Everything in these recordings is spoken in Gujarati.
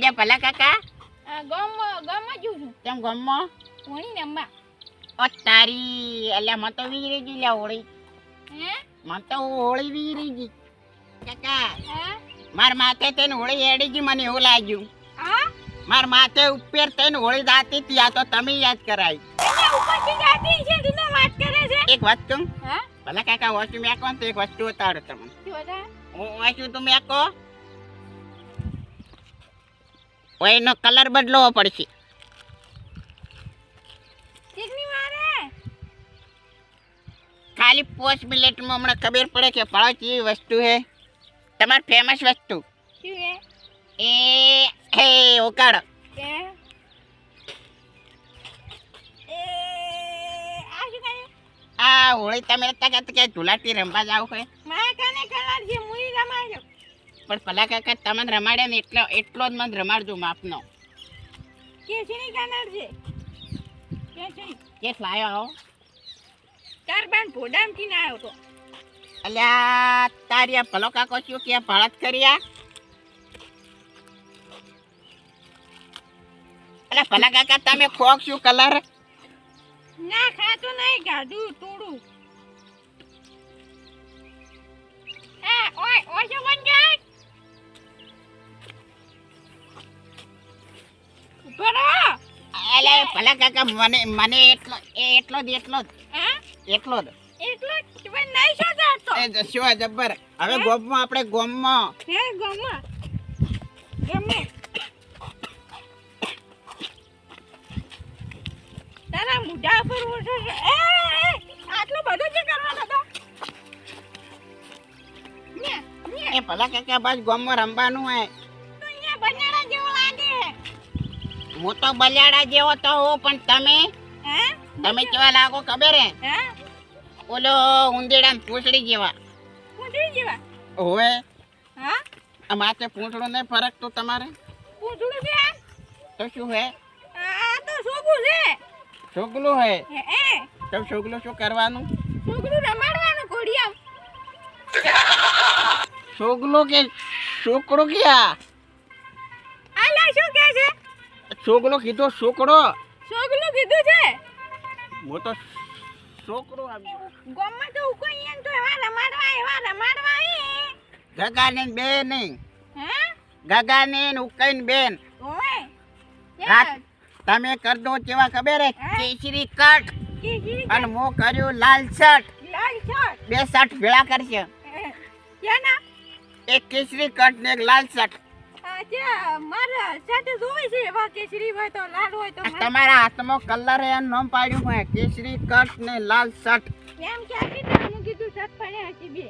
એટલે ભલા કાકા. ગામમાં ગામમાં જઉં છું તેમ ગમો? ભણી રમવા ઓ તારી એટલે મને તો વીરી ગઈ લે હોળી. હે? મને તો હોળી વીરી ગઈ. કાકા માર માથે તેને હોળી એડી ગઈ મને એવું લાગ્યું. હા? માર માથે ઉપર તેને હોળી દાતી હતી આ તો તમે યાદ કરાવી ઉપરથી દાતી છે તું વાત કરે છે. એક વસ્તુ હા? ભલા કાકા વસ્તુ મેકો ને તો એક વસ્તુ ઉતારો તમને શું હું વસ્તુ તો મેકો એનો કલર બદલવો પડશે. ખાલી પોસ્ટ મિનિટમાં હમણાં ખબર પડે કે ફળો કેવી વસ્તુ છે. તમારી ફેમસ વસ્તુ. એ હે ઉકાળો. આ હોળી તમે નતા કહેતા કે ધુલાટી રમવા જાવ હોય? મારા કાને કલર છે? મુઈ રમાડ્યો પણ ભલા કાકા તમને રમાડે ને એટલો એટલો જ મને રમાડજો માપનો. કેસરી કલર છે? કેસરી કેસ લાયો આવો તાર બાન ભોડામથી ના આવ્યો તો. અલ્યા તારી ભલો કાકો શું કે ભળત કર્યા અલા ભલા કાકા તમે ખોક શું કલર? ના ખાતો નહીં ગાધું તોડું. ઓય ઓય જો બન અલે ભલા કાકા મને મને એટલો એ એટલો જ એટલો જ. એટલો જ. એટલો તમે નહીં શું જાતો એ જ- જબ્બર? હવે ગોમમાં આપણે ગોમમાં. હે ગમા ગમે તારા મુઢા પર ઓછો છે. એ એ, આટલો બધો જે કરવાનો હતો. ન્યા, ન્યા, એ ભલા કાકા બસ ગોમમાં રમવાનું હે હું તો બલિયાડા જેવો તો હું પણ તમે? તમે કેવા લાગો ખબર હે? હે? ઓલો ઉંદેડા પૂંછડી જેવા. પૂંછડી જેવા? હોવે. હા? આ માથે પૂંછડું નહીં ફરક તો તમારે? પૂંછડું છે? તો શું હે? આ તો છોકરું છે. છોકલું હે? તો છોકલું શું કરવાનું? છોકરું રમાડવાનું ઘોડિયામ. છોકલું કે છોકરો ક્યાં? છોકરો કીધો છોકરો છોકરો કીધું છે? હું તો છોકરો આવ્યો ગામમાં તો ઉકો એમ તો એવા રમાડવા એવા રમાડવા એ ગગાને બે નહીં હે? ગગાને ઉકઈન બેન. ઓય તમે કરદો કેવા ખબર હે? હે? કેસરી કટ. અને મો કર્યું લાલ શર્ટ. લાલ શર્ટ? બે શર્ટ ભેળા કરશે. કેના એક કેસરી કટ ને એક લાલ શર્ટ. મારા સાથે છે એવા કેસરી હોય તો લાલ હોય તો તમારા હાથમાં કલર નામ પાડ્યું હોય કેસરી કટ ને લાલ શર્ટ. એમ ક્યાંથી તમને કીધું શર્ટ પડ્યા હશે બે.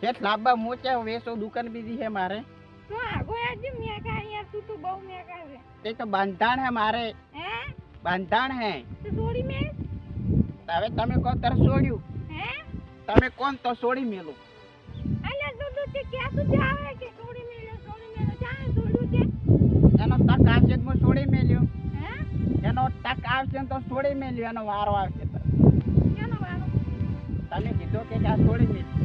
જે લાંબા મોચે વેસો દુકાન બીજી છે મારે. તો આગો આજે મેં કા યાર તું તો બહુ મેં કા તે તો બાંધાણ હે મારે. હે? બાંધાણ હે. તો મેં? હવે તમે કોણ તર છોડ્યું હે? તમે કોણ તો છોડી મેલું? અલ્યા તો તો તે ક્યાં સુધી આવે કે થોડી મેં થોડી મેં જાણે થોડું છે એનો તક આવશે તો હું છોડી મેલ્યો. હે? એનો તક આવશે તો છોડી મેલ્યો એનો વારો આવશે તો. તમે કીધો કે આ છોડી મેલ્યો.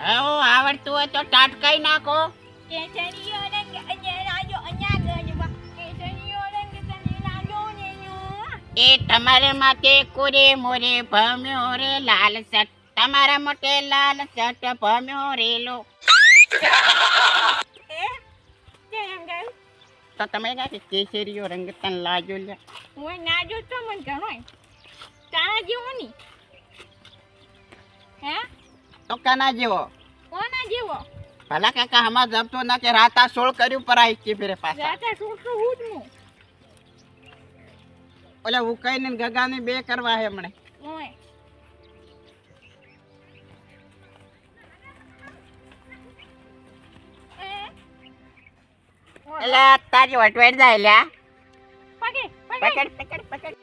હવે આવડતું હોય તો ટાટકાઈ નાખો. એ તમારે માથે કોરે મોરે ભમ્યો રે લાલ શર્ટ. તમારા માટે લાલ સટ ભમ્યો રેલો તો તમે કહે કે કેસરીયો રંગ તન લાજો લે હું ના જો તો મને ઘણો તારા જેવો ની હે તો કાના જેવો કોના જેવો ભલા કાકા હમા જબતો ના કે રાતા સોળ કર્યું પર આઈ કે ફેરે પાછા સોળ તો હું જ હું ઓલા ઉકાઈને ગગાને બે કરવા હે હમણે ઓય એટલે તારી વટવેટ જાય લ્યા. પગે પકડ પકડ પકડ.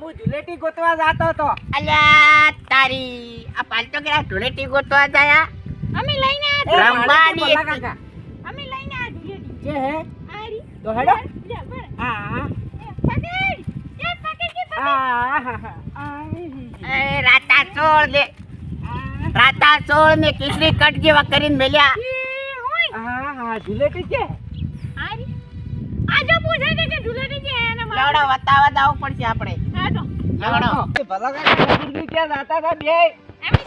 હું જુલેટી ગોતવા જાતો તો અલ્યા તારી આ પાલતો કે ધુલેટી ગોતવા જાય? અમે લઈને આ. કાકા. અમે લઈને આ ધૂળેટી જે હે? આરી. તો હેડો. જા બર આ પકડ એ પકડ કે પકડ આ હા, હા. આ એ રાતા ચોળ ને રાતા ચોળ ને કિસરી કટ જેવા કરીને મેલ્યા. હા હા ઝુલેટી છે. આરી આ જો પૂછે છે કે ધૂળેટી છે એને લેવડો વતાવા દાવું પડશે આપણે. હા તો. લેવડો. એ ભલા કાકા હતા બે.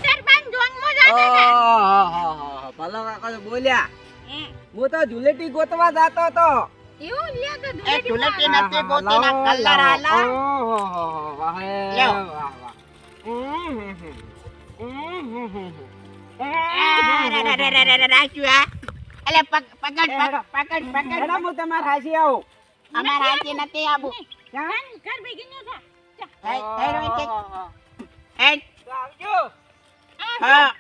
સરપંચ જાતા હતા ઓહોહો, ભલા કાકા બોલ્યા. હે, તો જુલેટી ગોતવા જાતો તો એવું લ્યો તો એ નથી કલર આલા. વાહ, લ્યો. વાહ, વાહ. અલે પગ- પકડ પકડ પકડ હું તમારા હાંસી આવું. અમાર હાથે નથી આબુ ઘર ઘર ભેગી ન થા. આવજો. હા.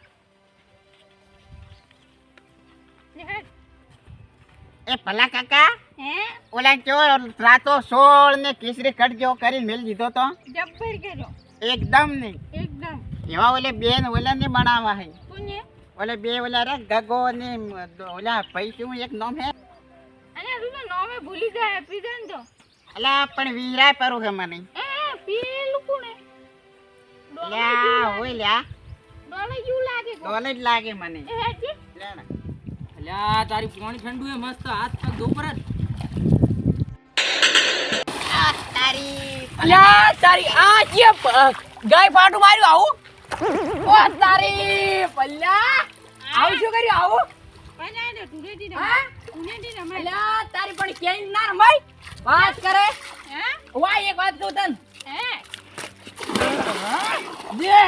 એ ભલા કાકા હે? ઓલા જો રાતો સોળ ને કેસરી કટ જેવો કરીને મેલ દીધો તો. જબ્બર કર્યો. એકદમ નહીં એકદમ. એવા ઓલે બેન ઓલા ને બનાવા હે. ઓલે બે ઓલા રે ગગો ને ઓલા ભાઈ શું એક નામ હે? અને તું નામે ભૂલી ગયા પીધન તો. અલા પણ વીરા પરો હે મને. એ પેલું કોને લ્યા હોય લ્યા. ડોલે યુ લાગે ડોલે જ લાગે મને. એ હેજી લે ને. અલ્યા તારી પાણી ઠંડુ એ મસ્ત હાથ પગ ધો પર આ તારી અલ્યા તારી આ જે ગાય ફાટું માર્યું આવું? ઓ તારી પલ્લા આવું શું કર્યું આવું? તારી પણ ક્યાંય ના રમાય? વાત કરે. વાય એક વાત કહું તને. હે? જે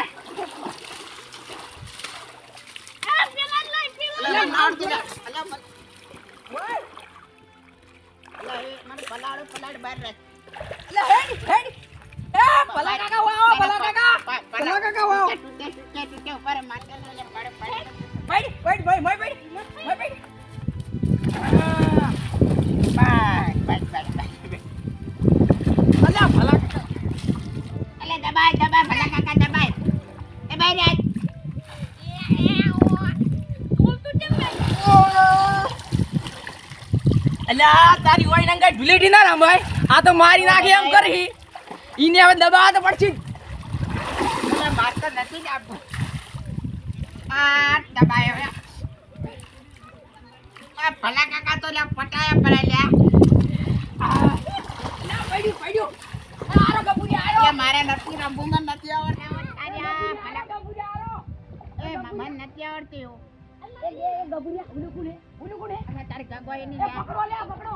પડે, પડે. ભાઈ ભાઈ ભાઈ ભાઈ ભાઈ અલ્યા તારી ઓય નંગા ઢુલેટી ના રમાય આ તો મારી નાખી એમ કરી ઈને હવે દબાવા તો પડશે મારતા નથી. આ દબાય હવે. આ ભલા કાકા તો લ્યા પટાયા પડે લ્યા. ના પડ્યું પડ્યું આરો કપૂરી આયો લે, મારે નથી રમવું, નથી આવડતું. ભલા કપૂરી આરો એ મને નથી આવડતી એવું. પકડો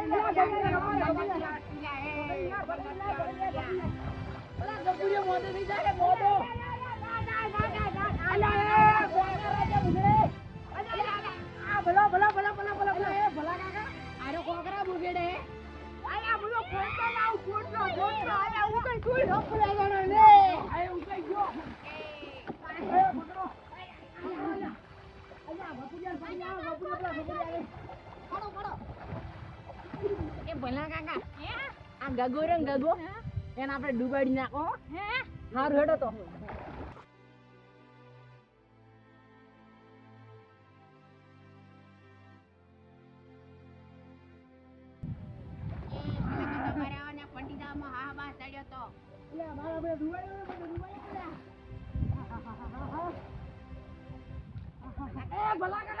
લે પકડો લે પકડો લે પકડો લે હવે ના આશો પકડો પકડો એ ભલા કાકા. હે? આ ગગો રંગ ગગો. એને આપણે ડુબાડી નાખો. હે? હારું હેડો તો. એ ભલા કાકા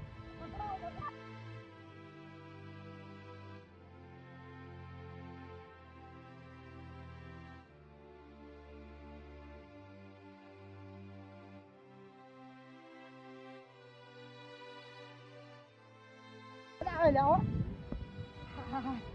આવાને મને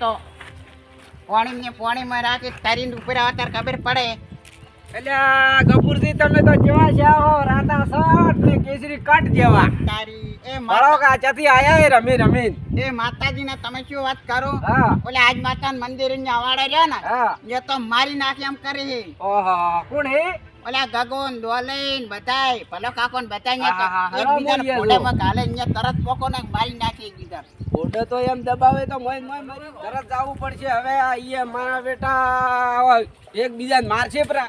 તો પાણીને પાણીમાં રાખી તારીને ઉપર આવે ત્યારે ખબર પડે. એટલે ગપુરજી તમે તો જેવા છે આવો રાતા સટ ને કેસરી કટ જેવા તારી એ મારો કાચાથી આયા એ રમી રમીન? એ માતાજીને તમે શું વાત કરો? હા. ઓલે આજ માતા મંદિરની અવાડે રહ્યો ને હા. એ તો મારી નાખી એમ કરી ઓહો કોણ હે? ઓલા ગગોન દોલેન બતાય ભલો કાકો ને હા, હા, હા, એકબીજાને ફોડામાં ઘાલે અહીંયા તરત પોકો ને મારી નાખી એકબીજા ઓડે તો એમ દબાવે તો મોય મોય મરી તરત જવું પડશે હવે આ ઈએ મારા બેટા એક બીજા મારશે પરા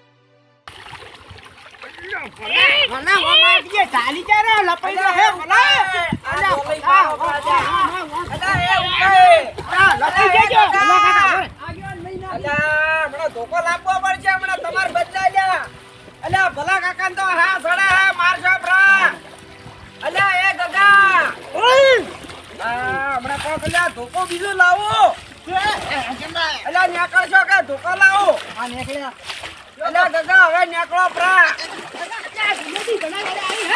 અલ્યા, હમણાં ધોકો લાવવો પડશે હમણાં તમારે બદલાઈ જા અલ્યા કાકા તો હા સડા હા મારશો પ્રા અલ્યા એ ગગા. આ હમણાં કોક અલ્યા ધોકો બીજો લાવો. અલ્યા નેકળશો કે ધોકો લાવો? અલ્યા ગગા હવે નેકળો પ્રા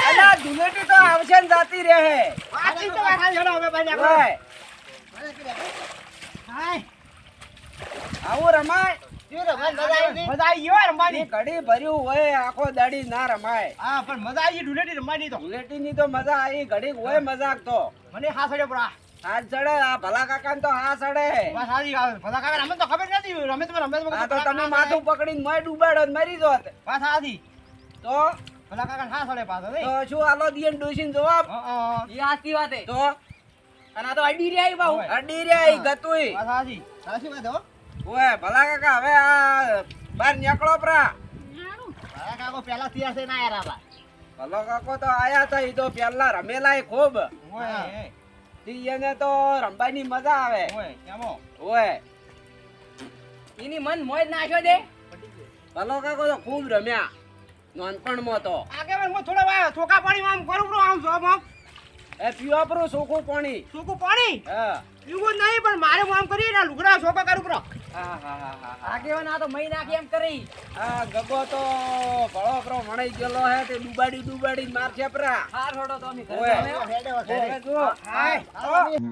અલ્યા ધુલેટી તો આવશે ને જાતી રહે. ઓય. આવું રમાય એ ઘડી ભર્યું હોય આખો દાડી ના રમાય. ધુલેટીની તો. મજા આવી ઘડી હોય મજાક તો. હાથ ચડે આ. ભલા કાકા તો હા ચડે આ તો તમે માથું પકડીને મોય ડૂબાડો ને મરી જોત. તો? તો શું આલો દિયન ડોસીન જવાબ? તો? અડી રે ઈ ગતુંય. ઓય ભલા કાકા હવે આ બાર નીકળો પ્રા. ભલો કાકો તો આયા તા ઈ તો પહેલા રમેલા ખૂબ. ઈ એને તો રમવાની મજા આવે. ઓય એની મન મોજ નાખ્યો દે. ભલો કાકો તો ખૂબ રમ્યા. નાનપણમાં તો. ચોખા પાણી આમ કરું બ્રો આમ જોબ આમ. એ પીવા પરો સોખું પાણી. સોખું પાણી? હા. પીવું નહીં પણ મારે આમ કરી ના લુગડા ચોખા કરું બરો આગેવાન આ તો મહી નાખી એમ કરી. આ ગગો તો ભળો ભળો વણાઈ ગયેલો હે તે ડુબાડી ડુબાડી મારશે પરા હાર હોડો તો અમે ઘરે ઓય. જાઓ. જો હાય. તો